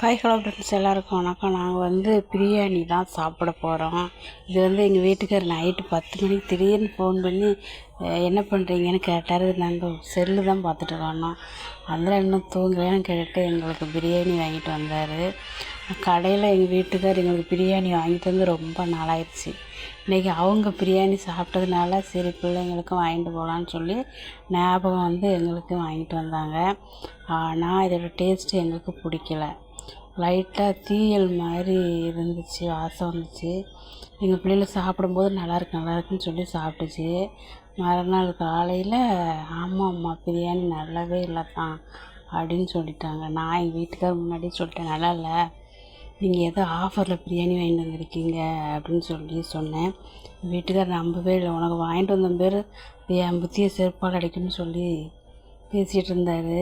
காய் hello friends எல்லாருக்கும் வணக்கம். நாங்கள் வந்து பிரியாணி தான் சாப்பிட போகிறோம் இது வந்து எங்கள் வீட்டுக்கார் நைட்டு பத்து மணிக்கு திடீர்னு ஃபோன் பண்ணி என்ன பண்ணுறீங்கன்னு கேட்டார். நாங்கள் செல்லு தான் பார்த்துட்டு வரணும் அதில் இன்னும் தூங்கலைன்னு கேட்டு எங்களுக்கு பிரியாணி வாங்கிட்டு வந்தார். கடையில் எங்கள் வீட்டுக்கார் எங்களுக்கு பிரியாணி வாங்கிட்டு வந்து ரொம்ப நாளாயிடுச்சு. இன்றைக்கி அவங்க பிரியாணி சாப்பிட்டதுனால சரி பிள்ளைங்களுக்கும் வாங்கிட்டு போகலான்னு சொல்லி ஞாபகம் வந்து எங்களுக்கு வாங்கிட்டு வந்தாங்க. ஆனால் இதோட டேஸ்ட்டு எங்களுக்கு பிடிக்கல. லைட்டாக தீயல் மாதிரி இருந்துச்சு வாசம் வந்துச்சு. எங்கள் பிள்ளைகள் சாப்பிடும்போது நல்லாயிருக்கு நல்லாயிருக்குன்னு சொல்லி சாப்பிட்டுச்சு. மறுநாள் காலையில் ஆமாம் அம்மா பிரியாணி நல்லாவே இல்லை தான் அப்படின்னு சொல்லிட்டாங்க. நான் எங்கள் வீட்டுக்கார் முன்னாடி சொல்லிட்டேன் நல்லா இல்லை நீங்கள் ஏதோ ஆஃபரில் பிரியாணி வாங்கிட்டு வந்திருக்கீங்க அப்படின்னு சொல்லி சொன்னேன். வீட்டுக்கார் நம்பவே இல்லை உனக்கு வாங்கிட்டு வந்த பேர் என் புத்தியை செருப்பால் அடிக்கும்னு சொல்லி பேசிகிட்டு இருந்தார்.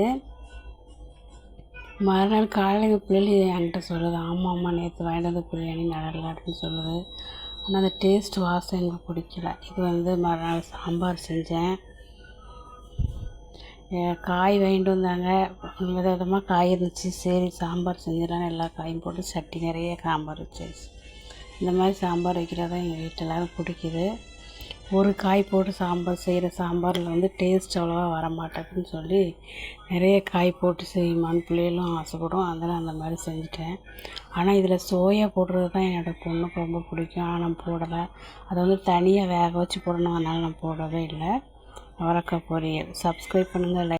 மறுநாள் காலையில் எங்கள் பிள்ளைகள் என்கிட்ட சொல்லுது ஆமாம் அம்மா நேற்று வாங்கிட்டு வந்த பிரியாணி நல்லா அப்படின்னு சொல்லுது. ஆனால் அந்த டேஸ்ட் வாசம் எங்களுக்கு பிடிக்கல. இது வந்து மறுநாள் சாம்பார் செஞ்சேன். காய் வாங்கிட்டு வந்தாங்க. வித விதமாக காய் இருந்துச்சு. சரி சாம்பார் செஞ்சிடலாம் எல்லா காயும் போட்டு சட்டி நிறைய சாம்பார் வச்சேன் இந்த மாதிரி சாம்பார் வைக்கிறதா எங்கள் வீட்டில் எல்லாரும் பிடிக்குது. ஒரு காய் போட்டு சாம்பார் செய்கிற சாம்பாரில் வந்து டேஸ்ட் அவ்வளோவா வர மாட்டேங்குன்னு சொல்லி நிறைய காய் போட்டு செய்யுமான்னு பிள்ளைகளும் ஆசைப்படும். அதெல்லாம் அந்த மாதிரி செஞ்சுட்டேன். ஆனால் இதில் சோயா போடுறது தான் என்னோடய பொண்ணுக்கு ரொம்ப பிடிக்கும். ஆனால் நான் போடலை. அதை வந்து தனியாக வேக வச்சு போடணும். அதனால் நான் போடவே இல்லை. அவரக்காய் பொரியல். சப்ஸ்கிரைப் பண்ணுங்கள் லைக்